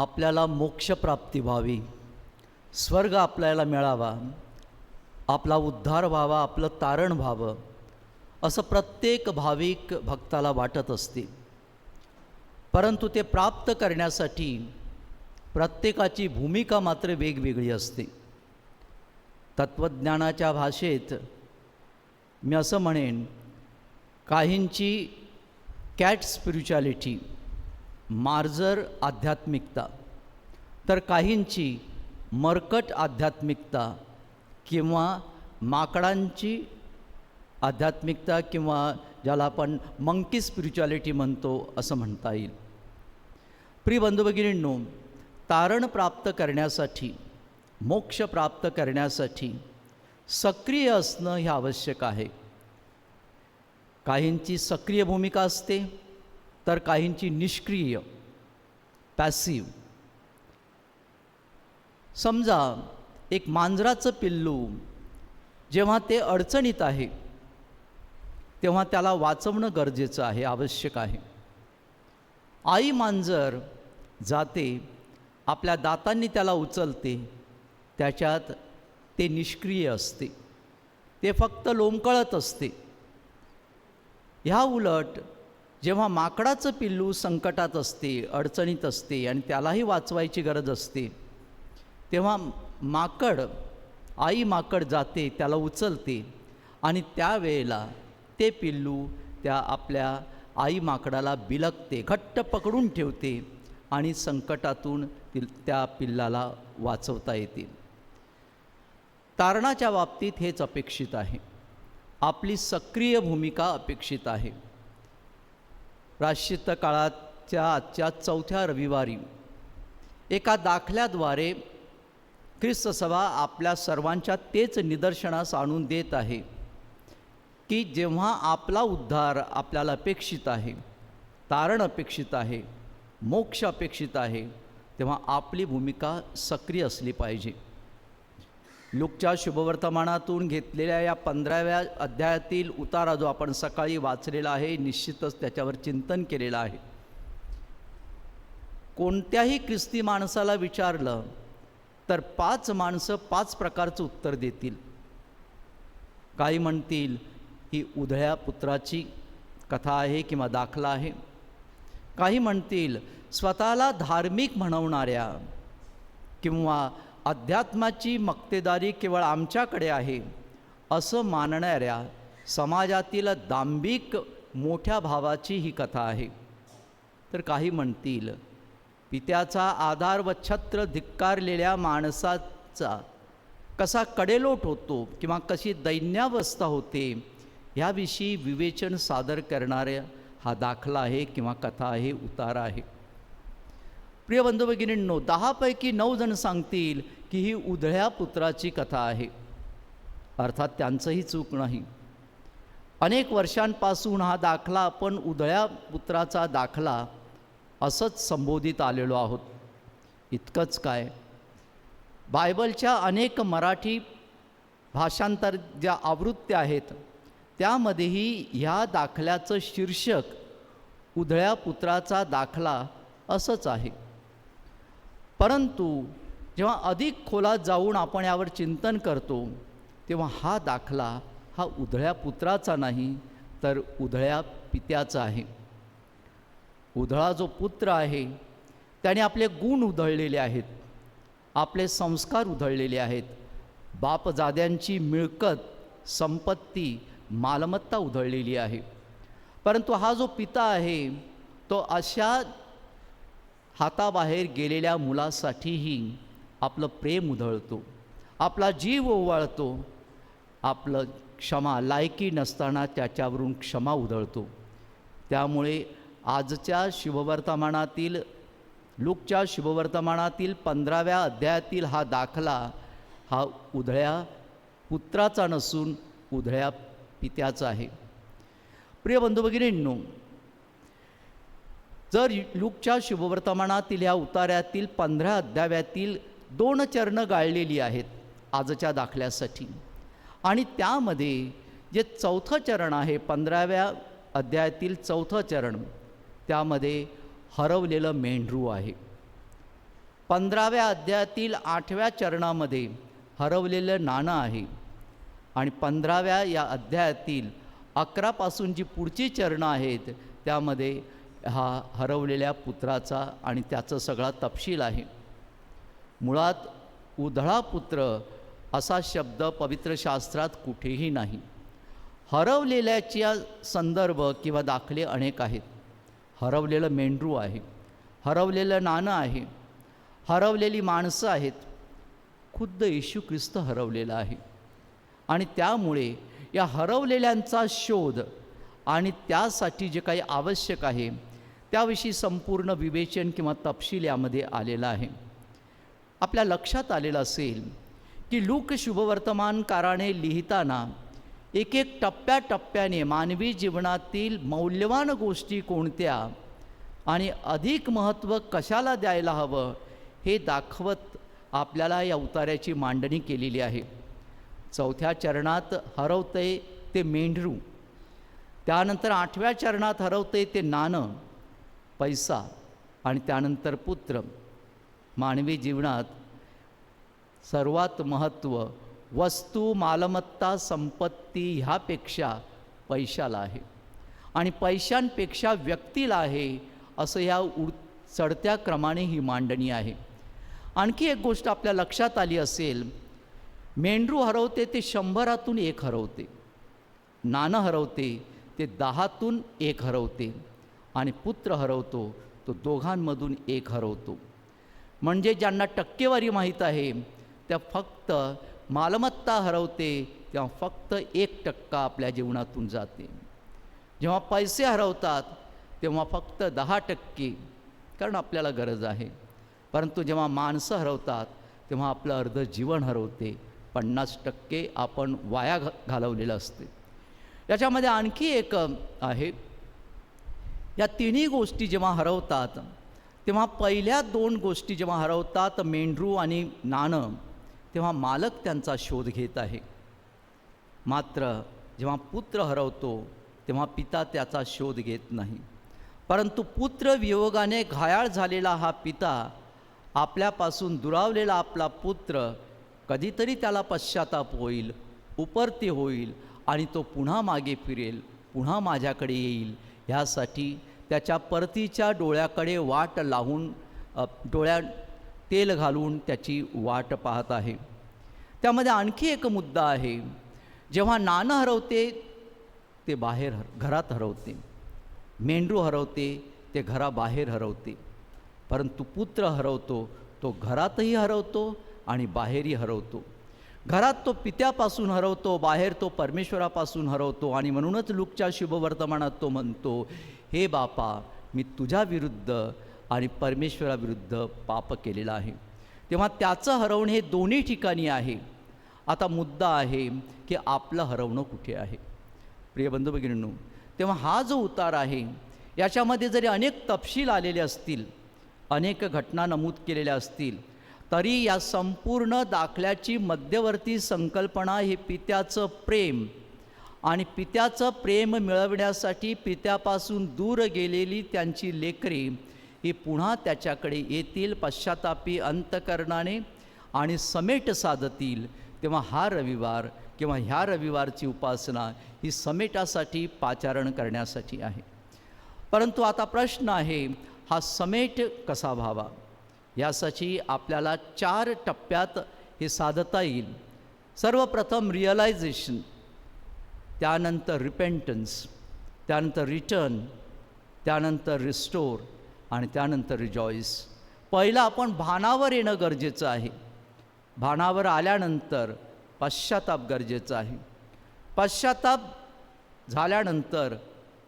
आपल्याला मोक्षप्राप्ती व्हावी. स्वर्ग आपल्याला मिळावा. आपला उद्धार व्हावा आपलं तारण व्हावं असं प्रत्येक भाविक भक्ताला वाटत असते. परंतु ते प्राप्त करण्यासाठी प्रत्येकाची भूमिका मात्र वेगवेगळी असते. तत्त्वज्ञानाच्या भाषेत मी असं म्हणेन काहींची कॅट स्पिरिच्युॲलिटी मार्जर आध्यात्मिकता. तर काहींची मरकट आध्यात्मिकता किंवा माकडांची आध्यात्मिकता किंवा ज्याला आपण मंकी स्पिरिच्युअलिटी म्हणतो असं म्हणता येईल. प्रिय बंधुभगिनींनो तारण प्राप्त करण्यासाठी मोक्ष प्राप्त करण्यासाठी सक्रिय असणं हे आवश्यक आहे. काहींची सक्रिय भूमिका असते तर काहींची निष्क्रिय पॅसिव समजा एक मांजराचं पिल्लू जेव्हा ते अडचणीत आहे तेव्हा त्याला वाचवणं गरजेचं आहे आवश्यक आहे. आई मांजर जाते आपल्या दातांनी त्याला उचलते त्याच्यात ते निष्क्रिय असते. ते फक्त लोंबकळत असते. ह्या उलट जेव्हा माकडाचं पिल्लू संकटात असते अडचणीत असते आणि त्यालाही वाचवायची गरज असते तेव्हा माकड आई माकड जाते त्याला उचलते आणि त्यावेळेला ते पिल्लू त्या आपल्या आई माकडाला बिलकते घट्ट पकडून ठेवते आणि संकटातून ति त्या पिल्लाला वाचवता येते. तारणाच्या बाबतीत हेच अपेक्षित आहे. आपली सक्रिय भूमिका अपेक्षित आहे. प्राश्चित्य काळाच्या आजच्या चौथ्या रविवारी एका दाखल्याद्वारे ख्रिस्त सभा आपल्या सर्वांच्या तेच निदर्शनास आणून देत आहे की जेव्हा आपला उद्धार आपल्याला अपेक्षित आहे तारण अपेक्षित आहे मोक्ष अपेक्षित आहे तेव्हा आपली भूमिका सक्रिय असली पाहिजे. लुकच्या शुभवर्तमानातून घेतलेल्या या पंधराव्या अध्यायातील उतारा जो आपण सकाळी वाचलेला आहे निश्चितच त्याच्यावर चिंतन केलेलं आहे. कोणत्याही ख्रिस्ती माणसाला विचारलं तर पाच माणसं पाच प्रकारचं उत्तर देतील. काही म्हणतील ही उधळ्या पुत्राची कथा आहे किंवा दाखला आहे. काही म्हणतील स्वतःला धार्मिक म्हणवणाऱ्या किंवा अध्यात्माची मक्तेदारी केवळ आमच्याकडे आहे असं मानणाऱ्या समाजातील दांभिक मोठ्या भावाची ही कथा आहे. तर काही म्हणतील पित्याचा आधार व छत्र धिक्कारलेल्या माणसाचा कसा कडेलोट होतो किंवा कशी दैन्यावस्था होते ह्याविषयी विवेचन सादर करणाऱ्या हा दाखला आहे किंवा कथा आहे उतारा आहे. प्रिय बंधू भगिनींनो दहापैकी नऊ जण सांगतील की ही उधळ्या पुत्राची कथा आहे. अर्थात त्यांचंही चूक नाही. अनेक वर्षांपासून हा दाखला आपण उधळ्या पुत्राचा दाखला असंच संबोधित आलेलो आहोत. इतकंच काय? बायबलच्या अनेक मराठी भाषांतर ज्या आवृत्त्या आहेत त्यामध्येही ह्या दाखल्याचं शीर्षक उधळ्या पुत्राचा दाखला असंच आहे. परंतु जेव्हा अधिक खोलात जाऊन आपण यावर चिंतन करतो तेव्हा हा दाखला हा उधळ्या पुत्राचा नाही तर उधळ्या पित्याचा आहे. उधळा जो पुत्र आहे त्याने आपले गुण उधळलेले आहेत आपले संस्कार उधळलेले आहेत बापजाद्यांची मिळकत संपत्ती मालमत्ता उधळलेली आहे. परंतु हा जो पिता आहे तो अशा हाताबाहेर गेलेल्या मुलासाठीही आपलं प्रेम उधळतो. आपला जीव ओवाळतो. आपलं क्षमा लायकी नसताना त्याच्यावरून क्षमा उधळतो. त्यामुळे आजच्या शुभवर्तमानातील लुकच्या शुभवर्तमानातील पंधराव्या अध्यायातील हा दाखला हा उधळ्या पुत्राचा नसून उधळ्या पित्याचा आहे. प्रिय बंधू भगिनींनो जर लुकच्या शुभवर्तमानातील ह्या उतार्यातील पंधरा अध्याव्यातील दोन चरणं गाळलेली आहेत आजच्या दाखल्यासाठी. आणि त्यामध्ये जे चौथं चरण आहे पंधराव्या अध्यायातील चौथं चरण त्यामध्ये हरवलेलं मेंढरू आहे. पंधराव्या अध्यायातील आठव्या चरणामध्ये हरवलेलं नाणं आहे. आणि पंधराव्या या अध्यायातील अकरापासून जी पुढची चरणं आहेत त्यामध्ये हा हरवलेल्या पुत्राचा आणि त्याचं सगळा तपशील आहे. मुळात उधळा पुत्र असा शब्द पवित्र शास्त्रात कुठेही नाही. हरवलेल्याच्या संदर्भ किंवा दाखले अनेक आहेत. हरवलेलं मेंढरू आहे हरवलेलं नाणं आहे हरवलेली माणसं आहेत. खुद्द येशू ख्रिस्त हरवलेला आहे. आणि त्यामुळे या हरवलेल्यांचा शोध आणि त्यासाठी जे काही आवश्यक आहे त्याविषयी संपूर्ण विवेचन किंवा तपशील यामध्ये आलेला आहे. आपल्या लक्षात आलेलं असेल की लूक शुभवर्तमानकाराने लिहिताना एक एक टप्प्याटप्प्याने मानवी जीवनातील मौल्यवान गोष्टी कोणत्या आणि अधिक महत्त्व कशाला द्यायला हवं हे दाखवत आपल्याला या उतार्याची मांडणी केलेली आहे. चौथ्या चरणात हरवते ते मेंढरू. त्यानंतर आठव्या चरणात हरवते ते नाणं. पैसा आणि त्यानंतर पुत्र. मानवी जीवनात सर्वात महत्त्व वस्तू मालमत्ता संपत्ती ह्यापेक्षा पैशाला आहे. आणि पैशांपेक्षा व्यक्तीला आहे असं ह्या उड चढत्या क्रमाने ही मांडणी आहे. आणखी एक गोष्ट आपल्या लक्षात आली असेल मेंढरू हरवते ते शंभरातून एक हरवते. नाणं हरवते ते दहातून एक हरवते. आणि पुत्र हरवतो तो दोघांमधून एक हरवतो. म्हणजे ज्यांना टक्केवारी माहीत आहे त्या फक्त मालमत्ता हरवते तेव्हा फक्त एक टक्का आपल्या जीवनातून जाते. जेव्हा पैसे हरवतात तेव्हा फक्त दहा टक्के कारण आपल्याला गरज आहे. परंतु जेव्हा माणसं हरवतात तेव्हा आपलं अर्ध जीवन हरवते. पन्नास टक्के आपण वाया घालवलेलं असते. याच्यामध्ये आणखी एक आहे. या तिन्ही गोष्टी जेव्हा हरवतात तेव्हा पहिल्या दोन गोष्टी जेव्हा हरवतात मेंढरू आणि नाणं तेव्हा मालक त्यांचा शोध घेत आहे. मात्र जेव्हा पुत्र हरवतो तेव्हा पिता त्याचा शोध घेत नाही. परंतु पुत्र वियोगाने घायाळ झालेला हा पिता आपल्यापासून दुरावलेला आपला पुत्र कधीतरी त्याला पश्चाताप होईल उपरती होईल आणि तो पुन्हा मागे फिरेल पुन्हा माझ्याकडे येईल ह्यासाठी त्याच्या परतीच्या डोळ्याकडे वाट लावून डोळ्या तेल घालून त्याची वाट पाहत आहे. त्यामध्ये आणखी एक मुद्दा आहे. जेव्हा नाणं हरवते ते बाहेर हर घरात हरवते. मेंढरू हरवते ते घराबाहेर हरवते. परंतु पुत्र हरवतो तो घरातही हरवतो आणि बाहेरही हरवतो. घरात तो पित्यापासून हरवतो बाहेर तो परमेश्वरापासून हरवतो आणि म्हणूनच लुकच्या शुभवर्तमानात तो म्हणतो हे बापा मी तुझ्या विरुद्ध आणि परमेश्वराविरुद्ध पाप केलेलं आहे. तेव्हा त्याचं हरवणे हे दोन्ही ठिकाणी आहे. आता मुद्दा आहे की आपलं हरवणं कुठे आहे? प्रिय बंधू भगिनींनो तेव्हा हा जो उतार आहे याच्यामध्ये जरी अनेक तपशील आलेले असतील अनेक घटना नमूद केलेल्या असतील तरी या संपूर्ण दाखल्याची मध्यवर्ती संकल्पना हे पित्याचं प्रेम. आणि पित्याचं प्रेम मिळवण्यासाठी पित्यापासून दूर गेलेली त्यांची लेकरे ही पुन्हा त्याच्याकडे येतील पश्चातापी अंतकरणाने आणि समेट साधतील. तेव्हा हा रविवार किंवा ह्या रविवारची उपासना ही समेटासाठी पाचारण करण्यासाठी आहे. परंतु आता प्रश्न आहे हा समेट कसा व्हावा? यासाठी आपल्याला चार टप्प्यात हे साधता येईल. सर्वप्रथम रिअलायझेशन त्यानंतर रिपेंटन्स त्यानंतर रिटर्न त्यानंतर रिस्टोर आणि त्यानंतर रिजॉईस पहिलं आपण भानावर येणं गरजेचं आहे. भानावर आल्यानंतर पश्चाताप गरजेचं आहे. पश्चाताप झाल्यानंतर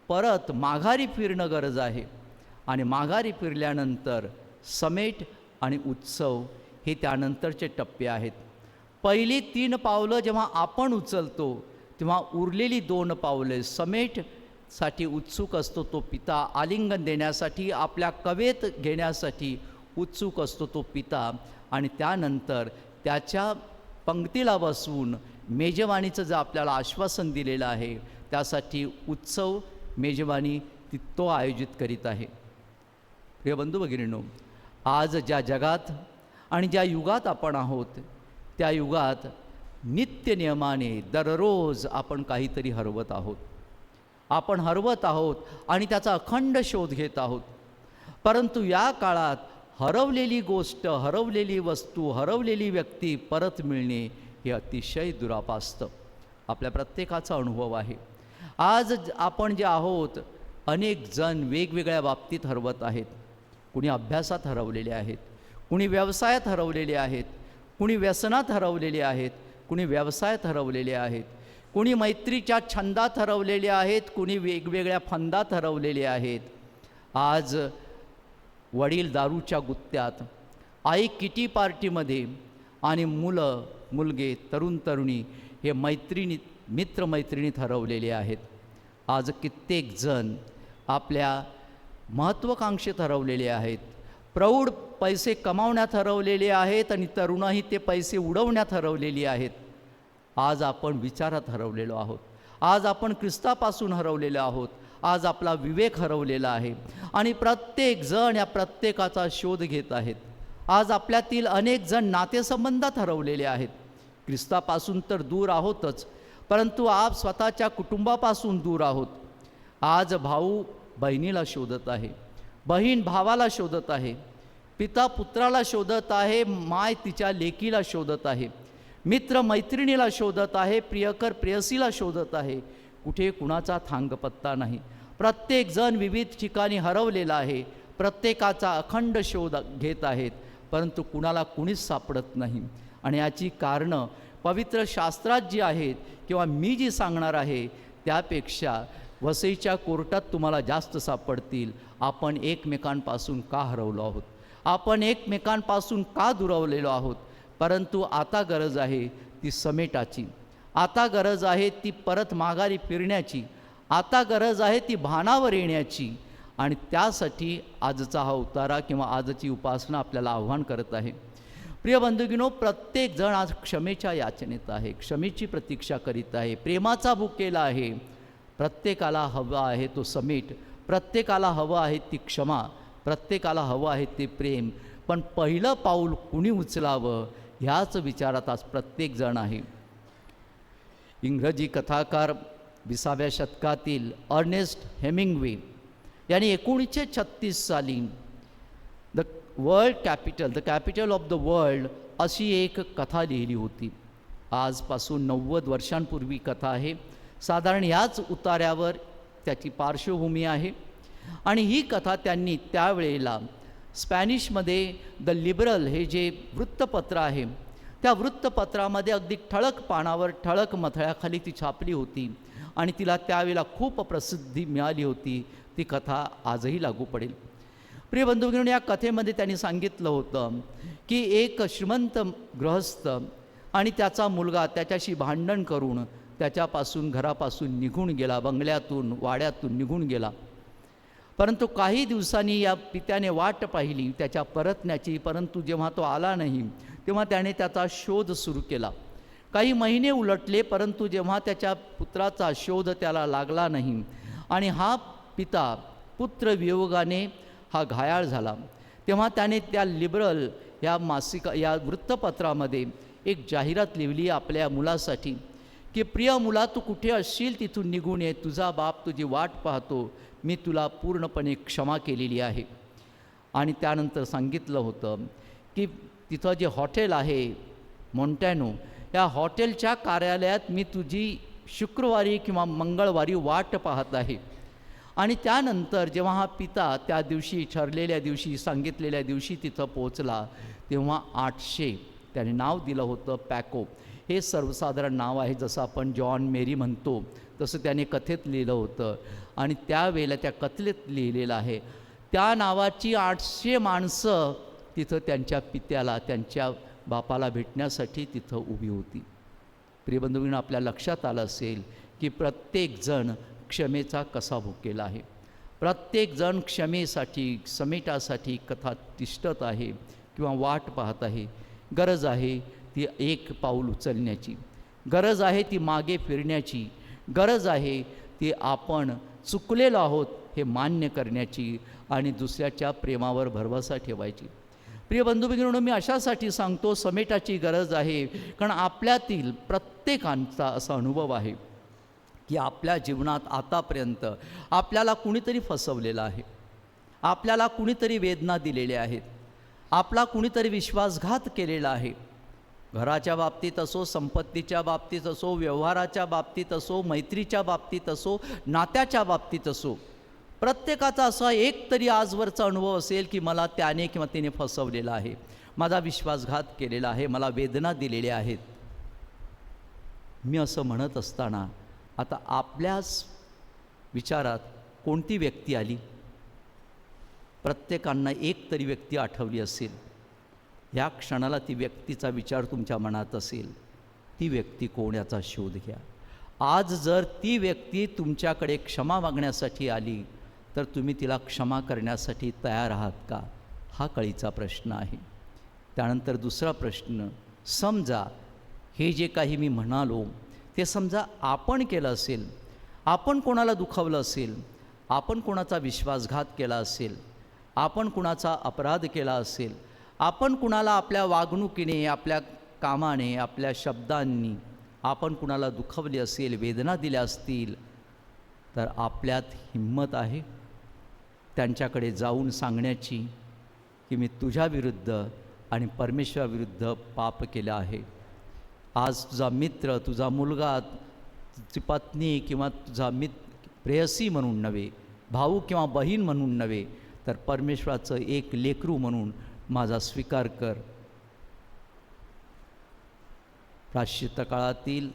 परत माघारी फिरणं गरज आहे. आणि माघारी फिरल्यानंतर समेट आणि उत्सव हे त्यानंतरचे टप्पे आहेत. पहिली तीन पावलं जेव्हा आपण उचलतो तेव्हा उरलेली दोन पावले समेटसाठी उत्सुक असतो तो पिता. आलिंगन देण्यासाठी आपल्या कवेत घेण्यासाठी उत्सुक असतो तो पिता. आणि त्यानंतर त्याच्या पंक्तीला बसवून मेजवानीचं जे आपल्याला आश्वासन दिलेलं आहे त्यासाठी उत्सव मेजवानी ती तो आयोजित करीत आहे. प्रिय बंधू भगिनीनो आज ज्या जगात आणि ज्या युगात आपण आहोत त्या युगात नित्य नियमाने दररोज आपण काहीतरी हरवत आहोत. आपण हरवत आहोत आणि त्याचा अखंड शोध घेत आहोत. परंतु या काळात हरवलेली गोष्ट हरवलेली वस्तू हरवलेली व्यक्ती परत मिळणे हे अतिशय दुरापास्त. आपल्या प्रत्येकाचा अनुभव आहे. आज आपण जे आहोत अनेक जण वेगवेगळ्या बाबतीत हरवत आहेत. कुणी अभ्यासात हरवलेले आहेत कुणी व्यवसायात हरवलेले आहेत कुणी व्यसनात हरवलेले आहेत कुणी व्यवसायात हरवलेले आहेत कुणी मैत्रीच्या छंदात हरवलेले आहेत कुणी वेगवेगळ्या फंदात हरवलेले आहेत. आज वडील दारूच्या गुत्त्यात आई किटी पार्टीमध्ये आणि मुलं मुलगे तरुण तरुणी हे मैत्रिणी मित्रमैत्रिणीत हरवलेले आहेत. आज कित्येक जण आपल्या महत्त्वाकांक्षेत हरवलेले आहेत. प्रौढ पैसे कमावण्यात हरवलेले आहेत आणि तरुणही ते पैसे उडवण्यात हरवलेली आहेत. आज आपण विचारात हरवलेलो आहोत. आज आपण ख्रिस्तापासून हरवलेलो आहोत. आज आपला विवेक हरवलेला आहे. आणि प्रत्येक जण या प्रत्येकाचा शोध घेत आहेत. आज आपल्यातील अनेक जण नातेसंबंधात हरवलेले आहेत. ख्रिस्तापासून तर दूर आहोतच परंतु आप स्वतःच्या कुटुंबापासून दूर आहोत. आज भाऊ बहिणीला शोधत आहे बहीण भावाला शोधत आहे पिता पुत्राला शोधत आहे माय तिच्या लेकीला शोधत आहे मित्र मैत्रिणीला शोधत आहे प्रियकर प्रेयसीला शोधत आहे कुठे कुणाचा थांगपत्ता नाही. प्रत्येक जण विविध ठिकाणी हरवलेला आहे प्रत्येकाचा अखंड शोध घेत आहेत परंतु कुणाला कुणीच सापडत नाही. आणि याची कारणं पवित्र शास्त्रात जी आहेत किंवा मी जी सांगणार आहे त्यापेक्षा वसईच्या कोर्टात तुम्हाला जास्त सापडतील. आपण एकमेकांपासून का हरवलो आहोत? आपण एकमेकांपासून का दुरावलेलो आहोत? परंतु आता गरज आहे ती समेटाची. आता गरज आहे ती परत माघारी फिरण्याची. आता गरज आहे ती भानावर येण्याची. आणि त्यासाठी आजचा हा उतारा किंवा आजची उपासना आपल्याला आव्हान करत आहे. प्रिय बंधुगिनो प्रत्येक जण आज क्षमेच्या याचनेत आहे. क्षमेची प्रतीक्षा करीत आहे. प्रेमाचा भूक केला आहे. प्रत्येकाला हवा आहे तो समीट प्रत्येकाला हवं आहे ती क्षमा प्रत्येकाला हवं आहे ते प्रेम. पण पहिलं पाऊल कुणी उचलावं ह्याच विचारात आज प्रत्येकजण आहे. इंग्रजी कथाकार विसाव्या शतकातील अर्नेस्ट हेमिंगवे यांनी एकोणीसशे छत्तीस साली the world capital the capital of the world अशी एक कथा लिहिली होती. आजपासून नव्वद वर्षांपूर्वी कथा आहे. साधारण याच उतार्यावर त्याची पार्श्वभूमी आहे. आणि ही कथा त्यांनी त्यावेळेला स्पॅनिशमध्ये द लिबरल हे जे वृत्तपत्र आहे त्या वृत्तपत्रामध्ये अगदी ठळक पानावर ठळक मथळ्याखाली ती छापली होती आणि तिला त्यावेळेला खूप प्रसिद्धी मिळाली होती ती कथा आजही लागू पडेल. प्रिय बंधूंनो या कथेमध्ये त्यांनी सांगितलं होतं की एक श्रीमंत गृहस्थ आणि त्याचा मुलगा त्याच्याशी भांडण करून त्याच्यापासून घरापासून निघून गेला बंगल्यातून वाड्यातून निघून गेला. परंतु काही दिवसांनी या पित्याने वाट पाहिली त्याच्या परतण्याची परंतु जेव्हा तो आला नाही तेव्हा त्याने त्याचा शोध सुरू केला. काही महिने उलटले परंतु जेव्हा त्याच्या पुत्राचा शोध त्याला लागला नाही आणि हा पिता पुत्र वियोगाने हा घायाळ झाला तेव्हा त्याने त्या लिबरल या मासिका या वृत्तपत्रामध्ये एक जाहिरात लिहिली आपल्या मुलासाठी. की प्रिय मुला तू कुठे असशील तिथून निघून ये. तुझा बाप तुझी वाट पाहतो. मी तुला पूर्णपणे क्षमा केलेली आहे. आणि त्यानंतर सांगितलं होतं की तिथं जे हॉटेल आहे मॉन्टॅनो या हॉटेलच्या कार्यालयात मी तुझी शुक्रवारी किंवा मंगळवारी वाट पाहत आहे. आणि त्यानंतर जेव्हा हा पिता त्या दिवशी ठरलेल्या दिवशी सांगितलेल्या दिवशी तिथं पोचला तेव्हा आठशे त्याने नाव दिलं होतं पॅको. हे सर्वसाधारण नाव आहे जसं आपण जॉन मेरी म्हणतो तसं त्याने कथेत लिहिलं होतं. आणि त्यावेळेला त्या कथलेत लिहिलेलं आहे त्या नावाची आठशे माणसं तिथं त्यांच्या पित्याला त्यांच्या बापाला भेटण्यासाठी तिथं उभी होती. प्रियबंधूंना आपल्या लक्षात आलं असेल की प्रत्येकजण क्षमेचा कसा भुकेला आहे. प्रत्येकजण क्षमेसाठी समेटासाठी कथा तिष्ठत आहे किंवा वाट पाहत आहे. गरज आहे ती एक पाऊल उचलण्याची. गरज आहे ती मागे फिरण्याची. गरज आहे ती आपण चुकलेलो आहोत हे मान्य करण्याची आणि दुसऱ्याच्या प्रेमावर भरवसा ठेवायची. प्रिय बंधू भगिनींनो मी अशासाठी सांगतो समेटाची गरज आहे. कारण आपल्यातील प्रत्येकांचा असा अनुभव आहे की आपल्या जीवनात आतापर्यंत आपल्याला कुणीतरी फसवलेलं आहे. आपल्याला कुणीतरी वेदना दिलेल्या आहेत. आपला कुणीतरी विश्वासघात केलेला आहे. घराच्या बाबतीत असो संपत्तीच्या बाबतीत असो व्यवहाराच्या बाबतीत असो मैत्रीच्या बाबतीत असो नात्याच्या बाबतीत असो प्रत्येकाचा असा एक तरी आजवरचा अनुभव असेल की मला त्याने किंवा तिने फसवलेला आहे. माझा विश्वासघात केलेला आहे मला वेदना दिलेल्या आहेत. मी असं म्हणत असताना आता आपल्याच विचारात कोणती व्यक्ती आली? प्रत्येकांना एक तरी व्यक्ती आठवली असेल. ह्या क्षणाला ती व्यक्तीचा विचार तुमच्या मनात असेल. ती व्यक्ती कोण याचा शोध घ्या. आज जर ती व्यक्ती तुमच्याकडे क्षमा मागण्यासाठी आली तर तुम्ही तिला क्षमा करण्यासाठी तयार आहात का? हा कळीचा प्रश्न आहे. त्यानंतर दुसरा प्रश्न समजा हे जे काही मी म्हणालो ते समजा आपण केलं असेल आपण कोणाला दुखावलं असेल आपण कोणाचा विश्वासघात केला असेल आपण कुणाचा अपराध केला असेल आपण कुणाला आपल्या वागणुकीने आपल्या कामाने आपल्या शब्दांनी आपण कुणाला दुखवले असेल वेदना दिल्या असतील तर आपल्यात हिंमत आहे त्यांच्याकडे जाऊन सांगण्याची की मी तुझ्याविरुद्ध आणि परमेश्वराविरुद्ध पाप केलं आहे. आज तुझा मित्र तुझा मुलगा तुझी पत्नी किंवा तुझा मित प्रेयसी म्हणून नव्हे भाऊ किंवा बहीण म्हणून नव्हे तर परमेश्वराचं एक लेकरू म्हणून माझा स्वीकार कर. प्राश्चित्त काळातील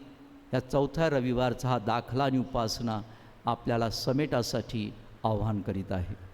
या चौथ्या रविवारचा हा दाखला आणि उपासना आपल्याला समेटासाठी आव्हान करीत आहे.